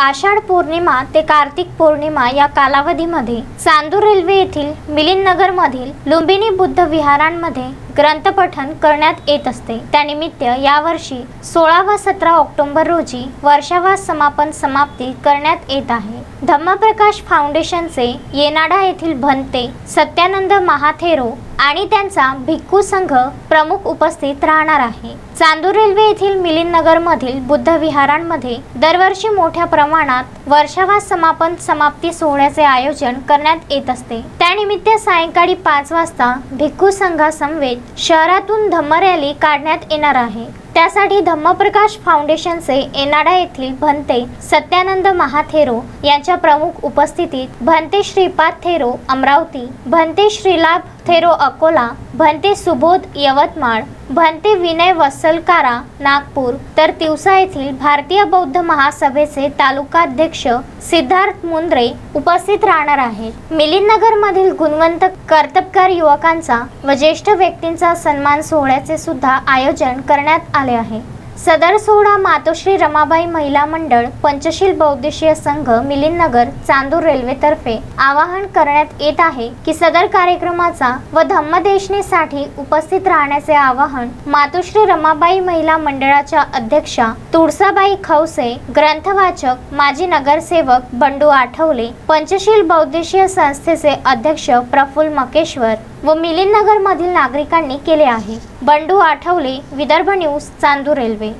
आषाढ पौर्णिमा ते कार्तिक पौर्णिमा या कालावधीमध्ये चांदूर रेल्वे येथील मिलिंद नगर मधील लुंबिनी बुद्ध विहारांमध्ये ग्रंथपठन करण्यात येत असते. त्यानिमित्त यावर्षी सोळा व सतरा ऑक्टोबर रोजी वर्षावास समापन समाप्ती करण्यात येत आहे. धम्मप्रकाश फाउंडेशनचे येनाडा येथील भंते सत्यानंद महाथेरो आणि त्यांचा भिक्खू संघ प्रमुख उपस्थित राहणार आहे. चांदूर रेल्वे येथील मिलिंद मधील बुद्ध विहारांमध्ये दरवर्षी मोठ्या प्रमाणात वर्षावास समापन समाप्ती सोहळ्याचे आयोजन करण्यात येत असते. त्यानिमित्त सायंकाळी पाच वाजता भिक्खू संघासमवेत शहरातून धम्म रॅली काढण्यात येणार आहे. त्यासाठी धम्मप्रकाश फाउंडेशनचे एनाडा येथील भंते सत्यानंद महाथेरो यांच्या प्रमुख उपस्थितीत भंते श्रीपाद थेरो अमरावती भंते श्रीलाभ थेरो अकोला भंते सुबोध यवतमाळ भंते विनय वसलकारा नागपूर. तर तिवसा येथील भारतीय बौद्ध महासभेचे तालुकाध्यक्ष सिद्धार्थ मुंद्रे उपस्थित राहणार आहेत. मिलिंदनगर मधील गुणवंत कर्तबगार युवकांचा व ज्येष्ठ व्यक्तींचा सन्मान सोहळ्याचे सुद्धा आयोजन करण्यात आले आहे. सदर सोहळा मातोश्री रमाबाई महिला मंडळ पंचशील बौद्धशीय संघ मिलिंदनगर चांदूर रेल्वेतर्फे आवाहन करण्यात येत आहे की सदर कार्यक्रमाचा व धम्मदेशनेसाठी उपस्थित राहण्याचे आवाहन मातोश्री रमाबाई महिला मंडळाच्या अध्यक्षा तुळसाबाई खवसे ग्रंथवाचक माजी नगरसेवक बंडू आठवले पंचशील बौद्धशीय संस्थेचे अध्यक्ष प्रफुल्ल मकेश्वर. व मिलिंदनगरमधील नागरिकांनी केले आहे. Bandu Athawale Vidarbha news Chandur railway.